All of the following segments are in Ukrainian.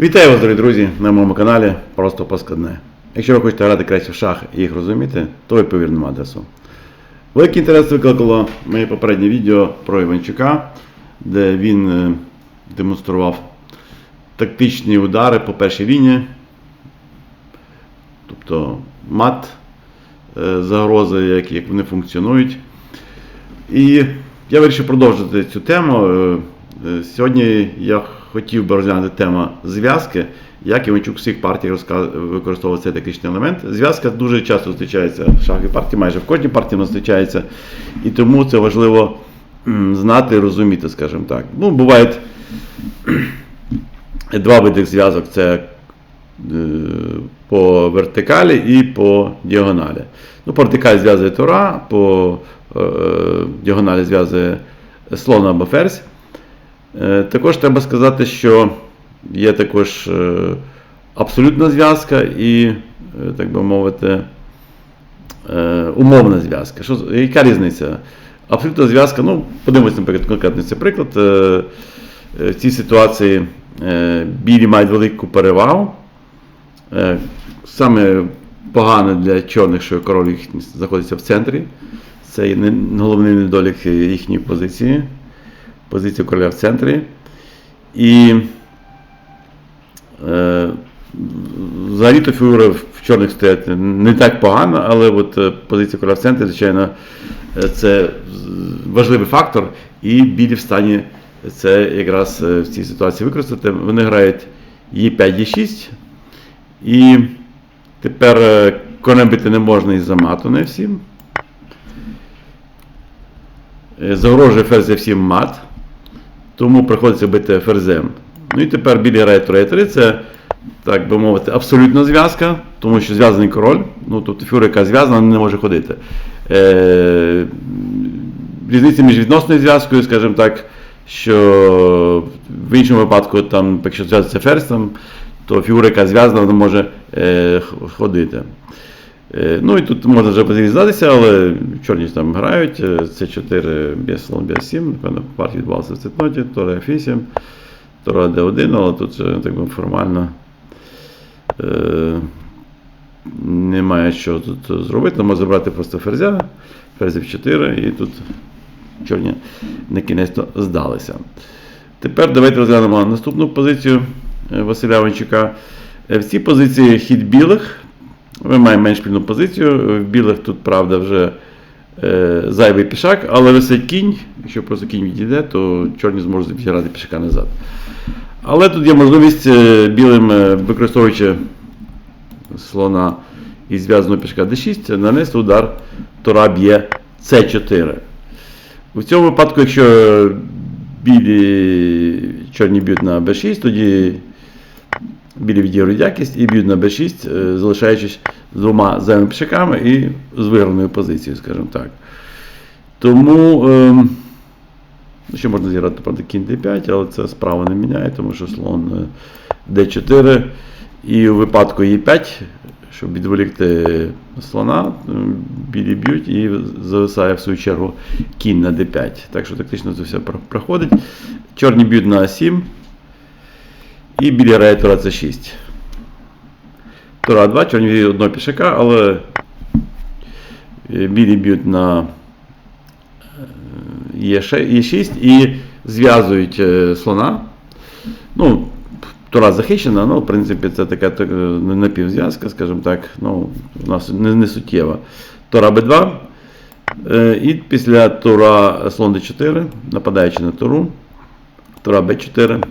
Вітаю вас, дорогі друзі, на моєму каналі Просто Паскадне. Якщо ви хочете грати краще в шах і їх розуміти, то ви адресу. Великий інтерес викликало моє попереднє відео про Іванчука, де він е, демонстрував тактичні удари по першій лінії, тобто мат, е, загрози, як, як вони функціонують. І я вирішив продовжити цю тему. Е, Сьогодні я хотів би розглянути тему зв'язки, як Іванчук всіх партіях розка- використовував цей тактичний елемент. Зв'язка дуже часто зустрічається в шахі партії, майже в кожній партії вона зустрічається. І тому це важливо знати і розуміти, скажімо так. Ну, бувають два види зв'язок: це е, по вертикалі і по діагоналі. Ну, по вертикалі зв'язує Тора, по е, діагоналі зв'язує слон або ферзь. Е, Також треба сказати, що є також е, абсолютна зв'язка і, е, так би мовити, умовна зв'язка. Що, яка різниця? Абсолютна зв'язка, ну, подивимося, наприклад, конкретний цей приклад. В цій ситуації білі мають велику перевагу. Саме погане для чорних, що король їх знаходиться в центрі. Це головний недолік їхньої позиції. Позиція короля в центрі. І е, взагалі-то фігури в чорних стоять не так погано, але от е, позиція короля в центрі, звичайно, е, це важливий фактор, і білі в стані це якраз е, в цій ситуації використати. Вони грають Е5, Е6. І тепер е, конем бити не можна із замату не всім. Е, Загрожує ферзь всім мат. Тому приходиться бити ферзем. Ну і тепер білі грає троє 3 це, так би мовити, абсолютна зв'язка, тому що зв'язаний король. Ну, тобто фігура, яка зв'язана, не може ходити. Е, різниця між відносною зв'язкою, скажімо так, що в іншому випадку, там, якщо зв'язується ферзь, то фігура, яка зв'язана, вона може е, ходити. Е, Ну і тут можна вже позрізатися, але чорні там грають. Е, Це 4 без без 7. Напевно, партія відбувалася в цитноті, Тора F8, Тора D1, але тут так би формально е, немає що тут зробити. Можна забрати просто ферзя, ферзь F4, і тут чорні на кінець здалися. Тепер давайте розглянемо наступну позицію е, Василя Іванчука. Е, В цій позиції хід білих. Ми маємо менш спільну позицію. В білих тут, правда, вже е, зайвий пішак, але висить кінь. Якщо просто кінь відійде, то чорні зможуть відіграти пішака назад. Але тут є можливість е, білим, е, використовуючи слона і зв'язаного пішка d6, нанести удар Тора б'є c4. У цьому випадку, якщо білі чорні б'ють на b6, тоді білі відіграють якість і б'ють на b6, е, залишаючись з двома зайвими пішаками і з виграною позицією, скажімо так. Тому ем, ну, ще можна зіграти правда, кінь d5, але це справа не міняє, тому що слон е, d4. І у випадку e5, щоб відволікти слона, білі б'ють і зависає в свою чергу кінь на d5. Так що тактично це все проходить. Чорні б'ють на a7. І білі грає Тура С6. Тура 2, чорні одного пішака, але е, білі б'ють на Е6 і зв'язують е, слона. Ну, Тура захищена, ну, в принципі, це така так, е, напівзв'язка, скажімо так, ну, у нас не, не суттєва. Тура Б2. Е, І після Тура слон Д4, нападаючи на Туру. Тура Б4.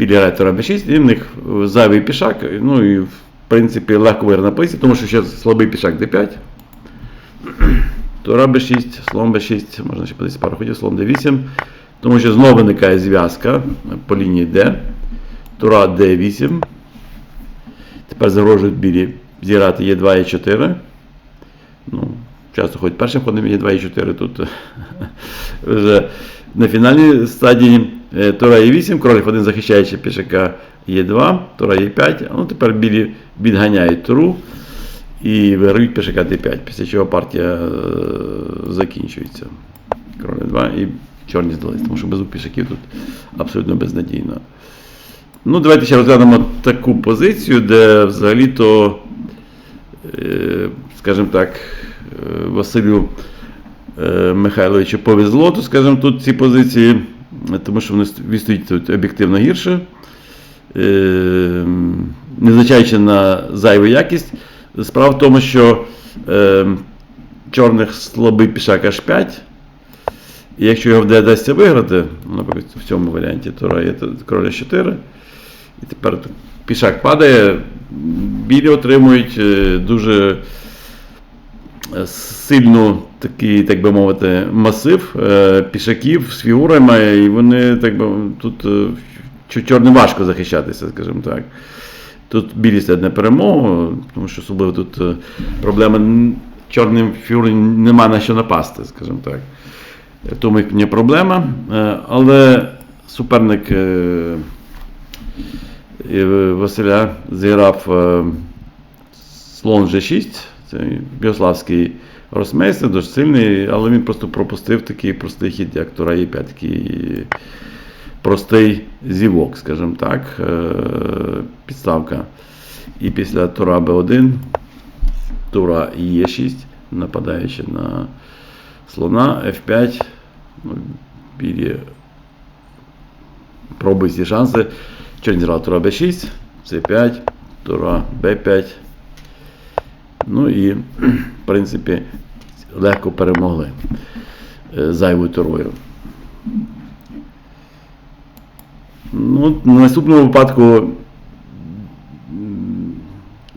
Е, грають Тура Б6, і в них зайвий пішак. Ну і в принципі легко виграна позиція, тому що ще слабий пішак D5. Тура Б6, слон Б6, можна ще подивитися пару ходів, слон Д8. Тому що знову виникає зв'язка по лінії D. Тура D8. Тепер загрожують білі зіграти Е2 Е4. Ну, часто ходять першим ходом Е2 Е4 тут вже на фінальній стадії е, Тура Е8, король F1 захищаючи пішака Е2, Тура Е5. Ну, тепер білі відганяють туру і виграють пішака D5, після чого партія е, закінчується. Король 2 і чорні здались, тому що без пішаків тут абсолютно безнадійно. Ну, давайте ще розглянемо таку позицію, де взагалі-то, е, скажімо так, е, Василю е, Михайловичу повезло, то, скажімо, тут ці позиції, тому що вони відстоять тут об'єктивно гірше. Е, Незважаючи на зайву якість, справа в тому, що е, чорних слабий пішак аж 5. І якщо його вдасться виграти, ну, наприклад, в цьому варіанті, то є короля 4. І тепер пішак падає, білі отримують е, дуже сильну такий, так би мовити, масив е, пішаків з фігурами, і вони так би тут е, чорним важко захищатися, скажімо так. Тут білі стоять на перемогу, тому що особливо тут е, проблема чорним фігурам нема на що напасти, скажімо так. Тому їх не проблема. Але суперник Василя зіграв слон G6. Біославський росмейстер, дуже сильний, але він просто пропустив такий простий хід, як Тура Е5, такий простий зівок, скажімо так, е, підставка. І після Тура Б1, Тура Е6, нападаючи на слона, F5, ну, білі пробують ці шанси. Чорні зіграв Тура Б6, С5, Тура Б5. Ну і, в принципі, легко перемогли е, зайвою турою. Ну, на наступному випадку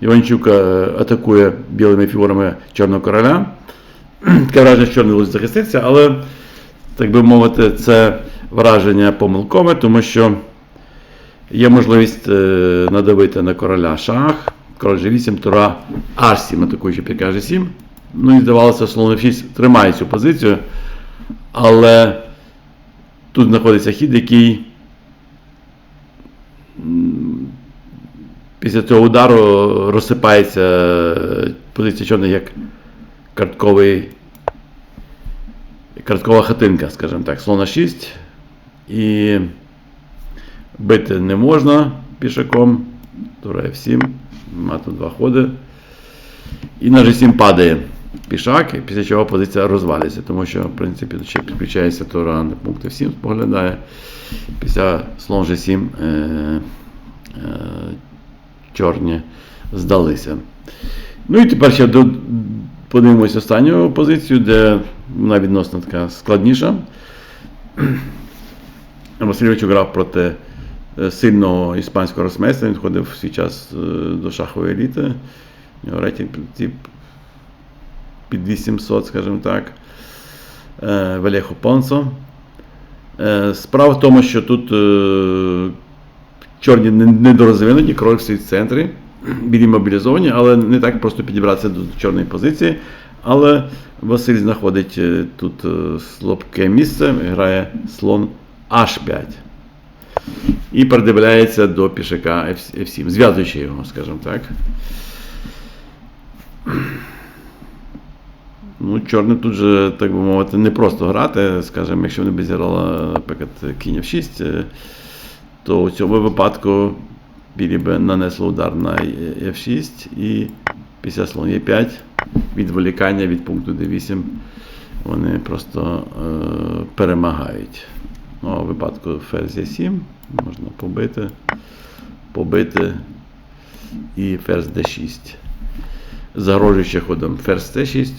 Іванчук е, атакує білими фігурами Чорного короля. Таке враження, що чорний лише захиститься, але, так би мовити, це враження помилкове, тому що є можливість е, надавити на короля шах, король G8, тура H7, атакуючи піка G7. Ну і здавалося, слон F6 тримає цю позицію, але тут знаходиться хід, який після цього удару розсипається е, позиція чорних як картковий, карткова хатинка, скажімо так, слона 6. І бити не можна пішаком. Тура F7, мати два ходи. І на G7 падає пішак, після чого позиція розвалюється, тому що, в принципі, ще підключається Тура на пункт F7, споглядає. Після слон G7 е, е, чорні здалися. Ну і тепер ще до, подивимося останню позицію, де вона відносно така складніша. Васильович грав проти сильного іспанського росмейстера, він входив в свій час е, до шахової еліти. У нього рейтинг під- під 800, скажімо так. Е, Валехо Понсо. Е, Справа в тому, що тут е, чорні не- недорозвинені, король в центрі, білі мобілізовані, але не так просто підібратися до чорної позиції. Але Василь знаходить е, тут е, слабке місце, грає слон H5. І передивляється до пішака F- F7, зв'язуючи його, скажімо так. Ну, чорним тут же, так би мовити, не просто грати. Скажімо, якщо вони б зіграли, наприклад, кінь F6, е, то у цьому випадку білі б нанесли удар на F6 і після слон Е5 відволікання від пункту D8 вони просто е, перемагають. Ну, у випадку ферзь Е7 можна побити, побити і ферзь D6. Загрожуючи ходом ферзь Т6.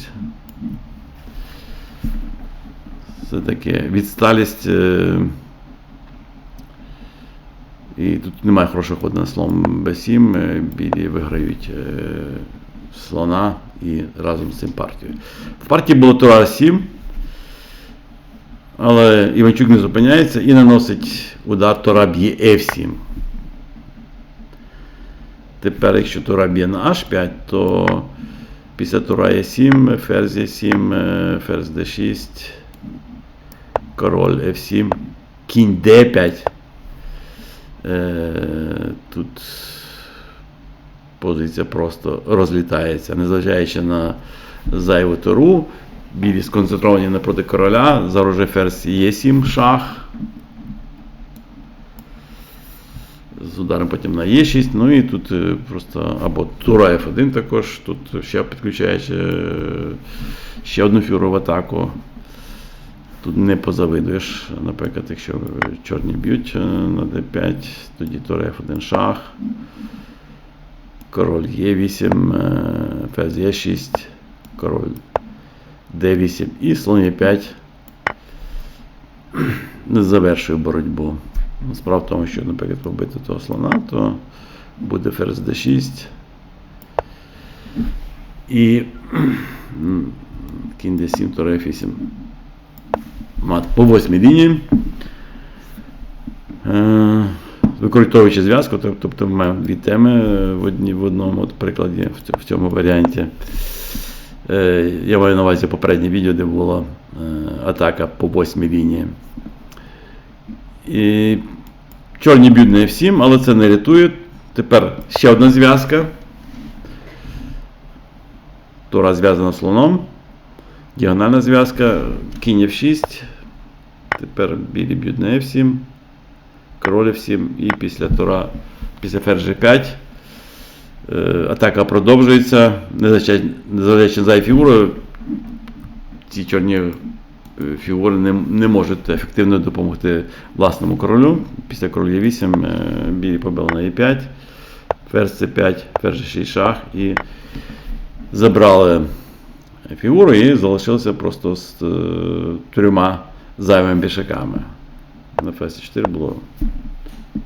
Це таке відсталість. е, І тут немає хорошого ходу на слон Б7. е, Білі виграють е, слона і разом з цим партію. В партії було Тура 7. Але Іванчук не зупиняється і наносить удар Тура б'є F7. Тепер, якщо Тура б'є на H5, то після Тура є 7, ферзь є 7, е, ферзь D6, король F7, кінь D5. Е, Тут позиція просто розлітається, незважаючи на зайву туру. Білі сконцентровані напроти короля, загрожує ферзь Е7 шах. з ударом потім на Е6. Ну і тут е, просто або Тура F1 також. Тут ще підключаєш е, ще одну фігуру в атаку. Тут не позавидуєш. Наприклад, якщо чорні б'ють е, на D5, тоді Тура F1 шах. Король Е8, е, ферзь Е6, король Д8 і слон Е5 не завершує боротьбу. Справа в тому, що, наприклад, побити того слона, то буде ферзь d6. І кінь d7, тура f8. Мат по восьмій лінії. Е, Використовуючи зв'язку, тобто маємо дві теми е, в, одні, в одному от прикладі в цьому варіанті. Е, Я маю на увазі попереднє відео, де була е, атака по восьмій лінії. І чорні б'ють не всім, але це не рятує. Тепер ще одна зв'язка. Тура зв'язана слоном. Діагональна зв'язка. Кінь F6. Тепер білі б'ють на F7. Король F7. І після тура, після ферзь G5. Е, Атака продовжується. Незважаючи за фігурою, ці чорні е, фігури не, не можуть ефективно допомогти власному королю. Після короля 8 білі побили на e5, ферзь c5, ферзь 6 шах і забрали фігуру і залишилися просто з е, трьома зайвими пішаками. На ферзь 4 було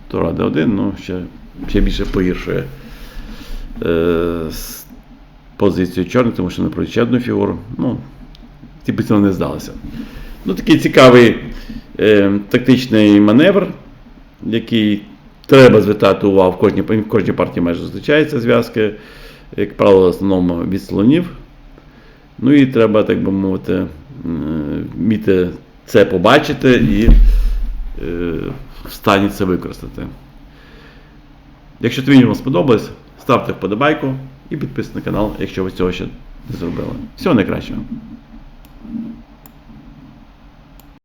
тура d1, ну ще, ще більше погіршує е, с- позицію чорних, тому що не пройде ще фігуру. Ну, ці цього не здалося. Ну, такий цікавий е, тактичний маневр, який треба звертати увагу в кожній, в кожній партії майже зустрічаються зв'язки, як правило, в основному від слонів. Ну і треба, так би мовити, е, вміти це побачити і е, в стані це використати. Якщо тобі відео сподобалось, ставте вподобайку і підписуйтесь на канал, якщо ви цього ще не зробили. Всього найкращого.